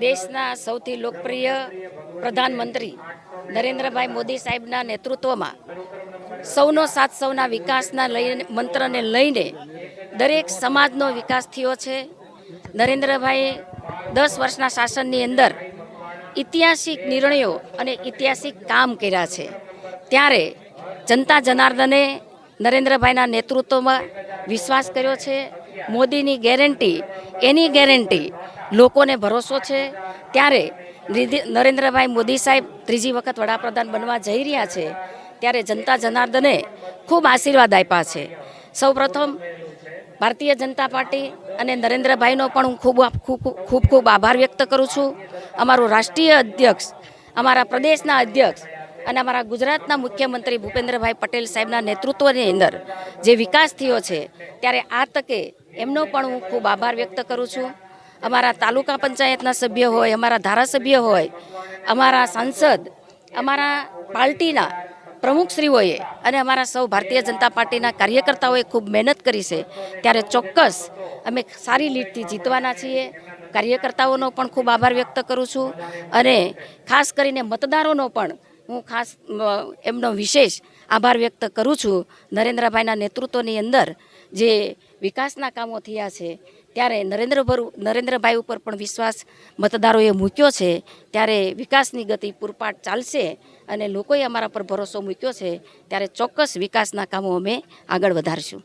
દેશના સૌથી લોકપ્રિય પ્રધાનમંત્રી નરેન્દ્રભાઈ મોદી સાહેબના નેતૃત્વમાં સૌનો સાથ સૌના વિકાસના લઈને મંત્રને લઈને દરેક સમાજનો વિકાસ થયો છે. નરેન્દ્રભાઈ દસ વર્ષના શાસનની અંદર ઐતિહાસિક નિર્ણયો અને ઐતિહાસિક કામ કર્યા છે. ત્યારે જનતા જનાર્દને નરેન્દ્રભાઈના નેતૃત્વમાં વિશ્વાસ કર્યો છે. મોદીની ગેરંટી, એની ગેરંટી લોકોને ભરોસો છે. ત્યારે નરેન્દ્રભાઈ મોદી સાહેબ ત્રીજી વખત વડાપ્રધાન બનવા જઈ રહ્યા છે, ત્યારે જનતા જનાર્દને ખૂબ આશીર્વાદ આપ્યા છે. સૌપ્રથમ ભારતીય જનતા પાર્ટી અને નરેન્દ્રભાઈનો પણ હું ખૂબ ખૂબ ખૂબ ખૂબ આભાર વ્યક્ત કરું છું. અમારું રાષ્ટ્રીય અધ્યક્ષ, અમારા પ્રદેશના અધ્યક્ષ અને અમારા ગુજરાતના મુખ્યમંત્રી ભૂપેન્દ્રભાઈ પટેલ સાહેબના નેતૃત્વની અંદર જે વિકાસ થયો છે, ત્યારે આ તકે એમનો પણ હું ખૂબ આભાર વ્યક્ત કરું છું. અમારા તાલુકા પંચાયતના સભ્ય હોય, અમારા ધારાસભ્ય હોય, અમારા સાંસદ, અમારા પાર્ટીના પ્રમુખશ્રીઓએ અને અમારા સૌ ભારતીય જનતા પાર્ટીના કાર્યકર્તાઓએ ખૂબ મહેનત કરી છે. ત્યારે ચોક્કસ અમે સારી લીડથી જીતવાના છીએ. કાર્યકર્તાઓનો પણ ખૂબ આભાર વ્યક્ત કરું છું અને ખાસ કરીને મતદારોનો પણ હું ખાસ એમનો વિશેષ આભાર વ્યક્ત કરું છું નરેન્દ્રભાઈના નેતૃત્વની અંદર જે વિકાસના કામો થયા છે. ત્યારે નરેન્દ્રભર, નરેન્દ્રભાઈ ઉપર પણ વિશ્વાસ મતદારોએ મૂક્યો છે. ત્યારે વિકાસની ગતિ પૂરપાટ ચાલશે અને લોકોએ અમારા પર ભરોસો મૂક્યો છે. ત્યારે ચોક્કસ વિકાસના કામો અમે આગળ વધારશું.